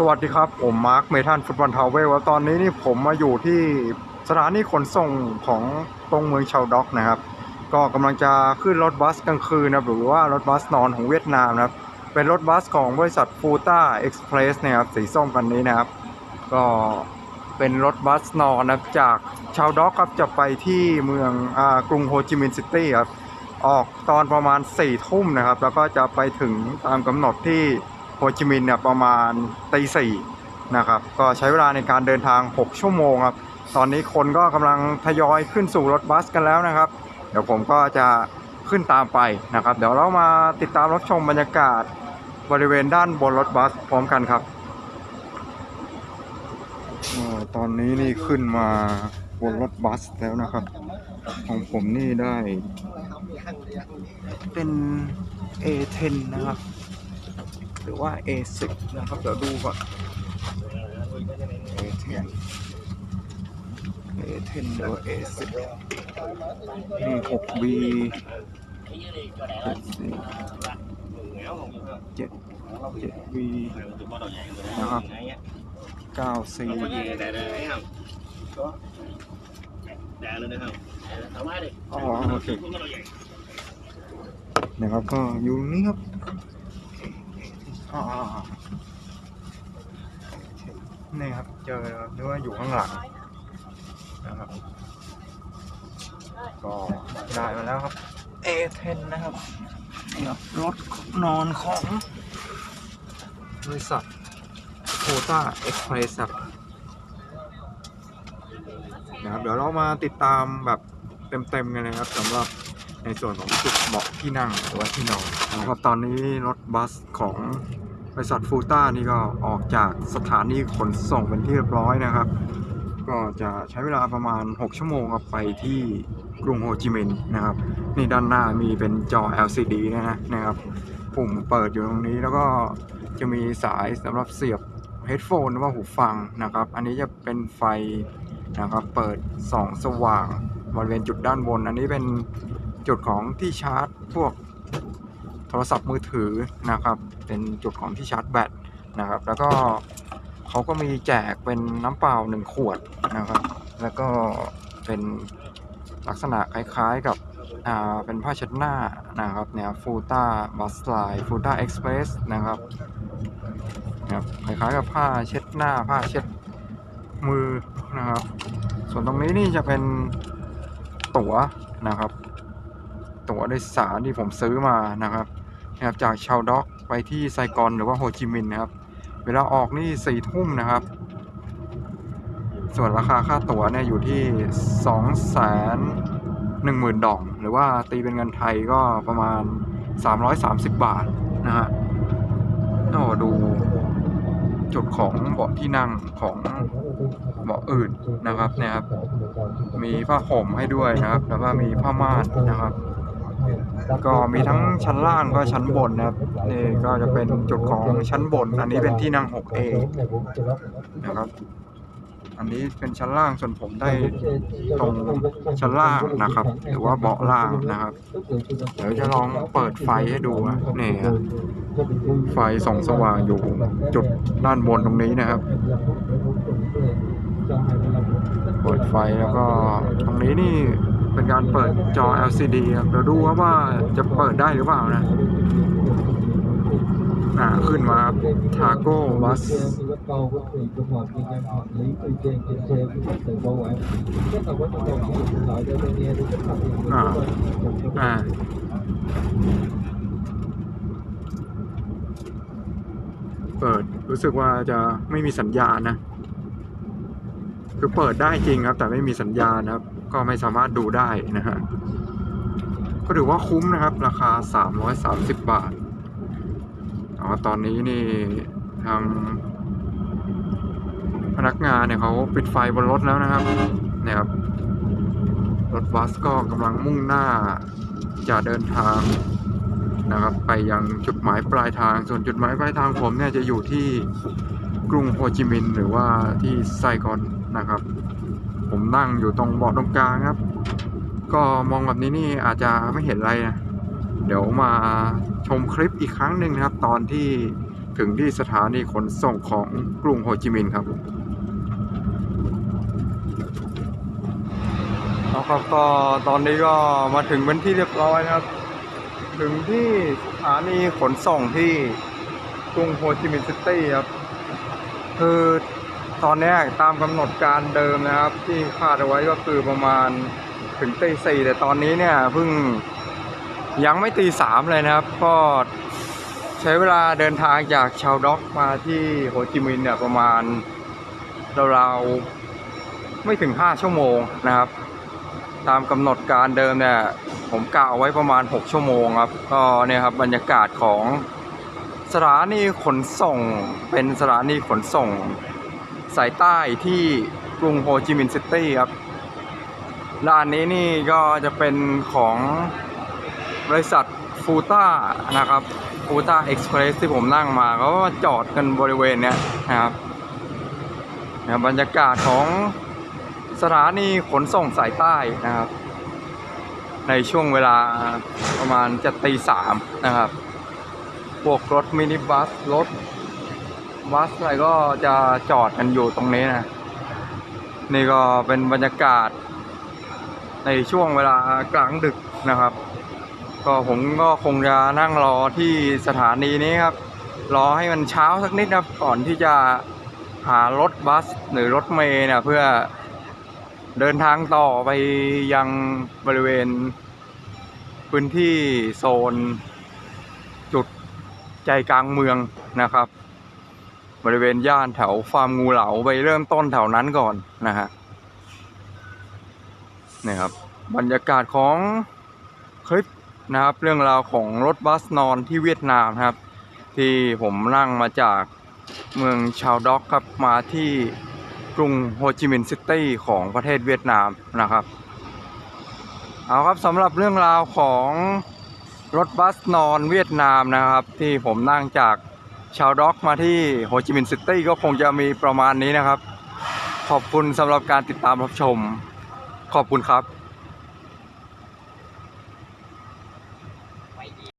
สวัสดีครับ ผมมาร์คเมทันฟุตบอลทาวเวลตอนนี้นี่ผมมาอยู่ที่สถานีขนส่งของตรงเมืองชาวด็อกนะครับ ก็กำลังจะขึ้นรถบัสกลางคืนนะหรือว่ารถบัสนอนของเวียดนามนะครับ เป็นรถบัสของบริษัทฟูต้าเอ็กซ์เพรสนะครับสีส้มคันนี้นะครับ ก็เป็นรถบัสนอนนะจากชาวด็อกครับจะไปที่เมืองอากรุงโฮจิมินห์ซิตี้ครับออกตอนประมาณ4ี่ทุ่มนะครับ แล้วก็จะไปถึงตามกำหนดที่ โฮจิมินห์เนี่ยประมาณตีสี่นะครับก็ใช้เวลาในการเดินทาง 6 ชั่วโมงครับตอนนี้คนก็กำลังทยอยขึ้นสู่รถบัสกันแล้วนะครับ เดี๋ยวผมก็จะขึ้นตามไปนะครับ เดี๋ยวเรามาติดตามรับชมบรรยากาศบริเวณด้านบนรถบัสพร้อมกันครับตอนนี้นี่ขึ้นมาบนรถบัสแล้วนะครับ ของผมนี่ได้ เป็น A10 นะครับ หรือว่า A10 นะครับเดี๋ยวดูก่อน A10 A10 หรือว่า A10 นี่ 6B 7 7 B นะครับ 9C อ๋อโอเคนะครับก็อยู่ตรงนี้ครับ อ่านี่ครับ เจอหรือว่าอยู่ข้างหลังนะครับ ก็ได้มาแล้วครับ A10 นะครับนี่ครับรถนอนของบริษัทโคต้าเอ็กเพรสครับนะครับ เดี๋ยวเรามาติดตามแบบเต็มๆกันนะครับสำหรับ ในส่วนของจุดเบาะที่นั่งหรือว่าที่นอนนะครับตอนนี้รถบัสของบริษัทฟูต้านี่ก็ออกจากสถานีขนส่งเป็นที่เรียบร้อยนะครับ ก็จะใช้เวลาประมาณ 6 ชั่วโมงครับไปที่กรุงโฮจิมินห์นะครับนี่ด้านหน้ามีเป็นจอ LCD นะฮะนะครับปุ่มเปิดอยู่ตรงนี้แล้วก็จะมีสายสำหรับเสียบเฮดโฟนหรือว่าหูฟังนะครับ อันนี้จะเป็นไฟนะครับเปิดส่องสว่างบริเวณจุดด้านบน อันนี้เป็น จุดของที่ชาร์จพวกโทรศัพท์มือถือนะครับ เป็นจุดของที่ชาร์จแบตนะครับ แล้วก็เขาก็มีแจกเป็นน้ำเปล่าหนึ่งขวดนะครับ แล้วก็เป็นลักษณะคล้ายๆกับอ่าเป็นผ้าเช็ดหน้านะครับเนี่ยฟูต้าบัสไลฟูต้าเอ็กซ์เพรสนะครับนะครับคล้ายๆกับผ้าเช็ดหน้าผ้าเช็ดมือนะครับ ส่วนตรงนี้นี่จะเป็นตั๋วนะครับ ตั๋วโดยสารที่ผมซื้อมานะครับนะครับจากชาวด็อกไปที่ไซกอนหรือว่าโฮจิมินห์นะครับ เวลาออกนี่สี่ทุ่มนะครับ ส่วนราคาค่าตั๋วเนี่ยอยู่ที่สองแสนหนึ่งหมื่นดอง หรือว่าตีเป็นเงินไทยก็ประมาณ330บาทนะฮะโอ้ดูจุดของเบาะที่นั่งของเบาะอื่นนะครับเนี่ยครับ มีผ้าห่มให้ด้วยนะครับ แล้วก็มีผ้าม่านนะครับ ก็มีทั้งชั้นล่างก็ชั้นบนนะครับนี่ก็จะเป็นจุดของชั้นบน อันนี้เป็นที่นั่ง 6A นะครับอันนี้เป็นชั้นล่างส่วนผมได้ตรงชั้นล่างนะครับ หรือว่าเบาะล่างนะครับ เดี๋ยวจะลองเปิดไฟให้ดูนะนี่ครับไฟส่องสว่างอยู่จุดด้านบนตรงนี้นะครับ เปิดไฟแล้วก็ตรงนี้นี่ เป็นการเปิดจอ LCD ครับเดี๋ยวดูว่าว่าจะเปิดได้หรือเปล่านะอ่าขึ้นมาทาโก้บัสอ่าอ่าเปิดรู้สึกว่าจะไม่มีสัญญาณนะ คือเปิดได้จริงครับ แต่ไม่มีสัญญาณนะครับ ก็ไม่สามารถดูได้นะฮะก็ถือว่าคุ้มนะครับ ราคา 330 บาทอ๋อตอนนี้นี่ทางพนักงานเนี่ยเขาปิดไฟบนรถแล้วนะครับเนี่ยครับรถบัสก็กำลังมุ่งหน้าจะเดินทางนะครับ ไปยังจุดหมายปลายทาง ส่วนจุดหมายปลายทางผมเนี่ยจะอยู่ที่กรุงโฮจิมินห์หรือว่าที่ไซกอนนะครับ ผมนั่งอยู่ตรงเบาะตรงกลางครับ ก็มองแบบนี้นี่อาจจะไม่เห็นอะไรนะ เดี๋ยวมาชมคลิปอีกครั้งหนึ่งนะครับ ตอนที่ถึงที่สถานีขนส่งของกรุงโฮจิมินห์ครับเอาครับก็ตอนนี้ก็มาถึงเป็นที่เรียบร้อยนะครับ ถึงที่สถานีขนส่งที่กรุงโฮจิมินห์ซิตี้ครับคือ ตอนนี้ตามกำหนดการเดิมนะครับ ที่คาดเอาไว้ก็คือประมาณถึงตีสี่แต่ตอนนี้เนี่ยเพิ่งยังไม่ตีสามเลยนะครับ ก็ใช้เวลาเดินทางจากชาวด็อกมาที่โฮจิมินห์เนี่ยประมาณราวๆไม่ถึง 5 ชั่วโมงนะครับ ตามกำหนดการเดิมเนี่ยผมกะเอาไว้ประมาณ 6 ชั่วโมงครับ ก็เนี่ยครับบรรยากาศของสถานีขนส่งเป็นสถานีขนส่ง สายใต้ที่กรุงโฮจิมินห์ซิตี้ครับร้านนี้นี่ก็จะเป็นของบริษัทฟูต้านะครับฟูต้าเอ็กซ์เพรสที่ผมนั่งมาเขาก็จอดกันบริเวณเนี้ยนะครับนะครับบรรยากาศของสถานีขนส่งสายใต้นะครับ ในช่วงเวลาประมาณจะตีสามนะครับ พวกรถมินิบัส รถ บัสอะไรก็จะจอดกันอยู่ตรงนี้นะ นี่ก็เป็นบรรยากาศ ในช่วงเวลากลางดึกนะครับ ก็ผมก็คงจะนั่งรอที่สถานีนี้ครับ รอให้มันเช้าสักนิดนะก่อนที่จะหารถบัสหรือรถเมล์เนี่ยเพื่อเดินทางต่อไปยังบริเวณ พื้นที่โซน จุดใจกลางเมืองนะครับ ริเวณย่านแถวฟาร์มงูเหลาไปเริ่มต้นแถวนั้นก่อนนะฮะนี่ครับบรรยากาศของคลิปนะครับ เรื่องราวของรถบัสนอนที่เวียดนามนะครับ ที่ผมนั่งมาจากเมืองชาวด็อกครับมาที่กรุงโฮจิมินห์ซิตี้ของประเทศเวียดนามนะครับ เอาครับสำหรับเรื่องราวของรถบัสนอนเวียดนามนะครับ ที่ผมนั่งจาก ชาวด็อกมาที่โฮจิมินห์ซิตี้ก็คงจะมีประมาณนี้นะครับ ขอบคุณสำหรับการติดตามรับชม ขอบคุณครับ